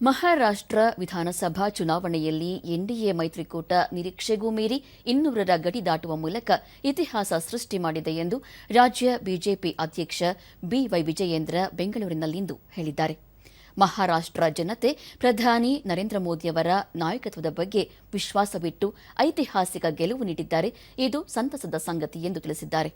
ಮಹಾರಾಷ್ಟ್ರ ವಿಧಾನಸಭಾ ಚುನಾವಣೆಯಲ್ಲಿ ಎನ್ಡಿಎ ಮೈತ್ರಿಕೂಟ ನಿರೀಕ್ಷೆಗೂ ಮೀರಿ ಇನ್ನೂರರ ಗಡಿ ದಾಟುವ ಮೂಲಕ ಇತಿಹಾಸ ಸೃಷ್ಟಿ ಮಾಡಿದೆ ಎಂದು ರಾಜ್ಯ ಬಿಜೆಪಿ ಅಧ್ಯಕ್ಷ ಬಿವೈ ವಿಜಯೇಂದ್ರ ಬೆಂಗಳೂರಿನಲ್ಲಿಂದು ಹೇಳಿದ್ದಾರೆ. ಮಹಾರಾಷ್ಟ್ರ ಜನತೆ ಪ್ರಧಾನಿ ನರೇಂದ್ರ ಮೋದಿಯವರ ನಾಯಕತ್ವದ ಬಗ್ಗೆ ವಿಶ್ವಾಸವಿಟ್ಟು ಐತಿಹಾಸಿಕ ಗೆಲುವು ನೀಡಿದ್ದಾರೆ. ಇದು ಸಂತಸದ ಸಂಗತಿ ಎಂದು ತಿಳಿಸಿದ್ದಾರೆ.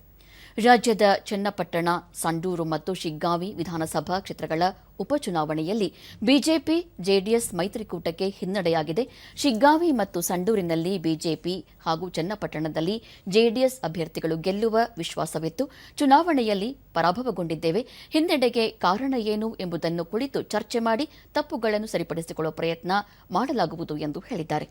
ರಾಜ್ಯದ ಚನ್ನಪಟ್ಟಣ, ಸಂಡೂರು ಮತ್ತು ಶಿಗ್ಗಾವಿ ವಿಧಾನಸಭಾ ಕ್ಷೇತ್ರಗಳ ಉಪಚುನಾವಣೆಯಲ್ಲಿ ಬಿಜೆಪಿ, ಜೆಡಿಎಸ್ ಮೈತ್ರಿಕೂಟಕ್ಕೆ ಹಿನ್ನಡೆಯಾಗಿದೆ. ಶಿಗ್ಗಾವಿ ಮತ್ತು ಸಂಡೂರಿನಲ್ಲಿ ಬಿಜೆಪಿ ಹಾಗೂ ಚನ್ನಪಟ್ಟಣದಲ್ಲಿ ಜೆಡಿಎಸ್ ಅಭ್ಯರ್ಥಿಗಳು ಗೆಲ್ಲುವ ವಿಶ್ವಾಸವಿತ್ತು. ಚುನಾವಣೆಯಲ್ಲಿ ಪರಾಭವಗೊಂಡಿದ್ದೇವೆ. ಹಿನ್ನಡೆಗೆ ಕಾರಣ ಏನು ಎಂಬುದನ್ನು ಕುಳಿತು ಚರ್ಚೆ ಮಾಡಿ ತಪ್ಪುಗಳನ್ನು ಸರಿಪಡಿಸಿಕೊಳ್ಳುವ ಪ್ರಯತ್ನ ಮಾಡಲಾಗುವುದು ಎಂದು ಹೇಳಿದ್ದಾರೆ.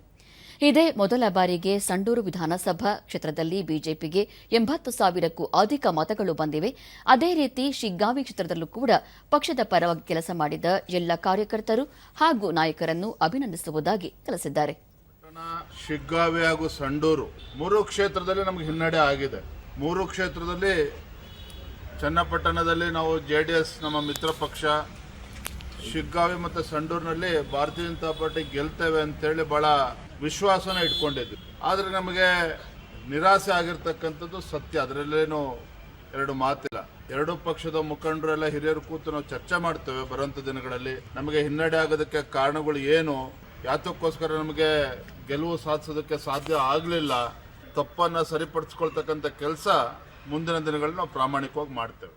ಇದೇ ಮೊದಲ ಬಾರಿಗೆ ಸಂಡೂರು ವಿಧಾನಸಭಾ ಕ್ಷೇತ್ರದಲ್ಲಿ ಬಿಜೆಪಿಗೆ ಎಂಬತ್ತು ಸಾವಿರಕ್ಕೂ ಅಧಿಕ ಮತಗಳು ಬಂದಿವೆ. ಅದೇ ರೀತಿ ಶಿಗ್ಗಾವಿ ಕ್ಷೇತ್ರದಲ್ಲೂ ಕೂಡ ಪಕ್ಷದ ಪರವಾಗಿ ಕೆಲಸ ಮಾಡಿದ ಎಲ್ಲ ಕಾರ್ಯಕರ್ತರು ಹಾಗೂ ನಾಯಕರನ್ನು ಅಭಿನಂದಿಸುವುದಾಗಿ ತಿಳಿಸಿದ್ದಾರೆ. ಶಿಗ್ಗಾವಿ ಹಾಗೂ ಸಂಡೂರು ಮೂರು ಕ್ಷೇತ್ರದಲ್ಲಿ ನಮಗೆ ಹಿನ್ನಡೆ ಆಗಿದೆ. ಮೂರು ಕ್ಷೇತ್ರದಲ್ಲಿ ಚನ್ನಪಟ್ಟಣದಲ್ಲಿ ನಾವು ಜೆ ಡಿ ಎಸ್ ನಮ್ಮ ಮಿತ್ರ ಪಕ್ಷ ಶಿಗ್ಗಾವಿ ಮತ್ತು ಸಂಡೂರಿನಲ್ಲಿ ಭಾರತೀಯ ಜನತಾ ಪಾರ್ಟಿ ಗೆಲ್ತೇವೆ ಅಂತೇಳಿ ಭಾಳ ವಿಶ್ವಾಸನ ಇಟ್ಕೊಂಡಿದ್ವಿ. ಆದರೆ ನಮಗೆ ನಿರಾಸೆ ಆಗಿರ್ತಕ್ಕಂಥದ್ದು ಸತ್ಯ. ಅದರಲ್ಲೇನು ಎರಡು ಮಾತಿಲ್ಲ. ಎರಡೂ ಪಕ್ಷದ ಮುಖಂಡರೆಲ್ಲ ಹಿರಿಯರು ಕೂತು ನಾವು ಚರ್ಚೆ ಮಾಡ್ತೇವೆ ಬರುವಂಥ ದಿನಗಳಲ್ಲಿ. ನಮಗೆ ಹಿನ್ನಡೆ ಆಗೋದಕ್ಕೆ ಕಾರಣಗಳು ಏನು? ಯಾತಕ್ಕೋಸ್ಕರ ನಮಗೆ ಗೆಲುವು ಸಾಧಿಸೋದಕ್ಕೆ ಸಾಧ್ಯ ಆಗಲಿಲ್ಲ? ತಪ್ಪನ್ನು ಸರಿಪಡಿಸ್ಕೊಳ್ತಕ್ಕಂಥ ಕೆಲಸ ಮುಂದಿನ ದಿನಗಳಲ್ಲಿ ನಾವು ಪ್ರಾಮಾಣಿಕವಾಗಿ ಮಾಡ್ತೇವೆ.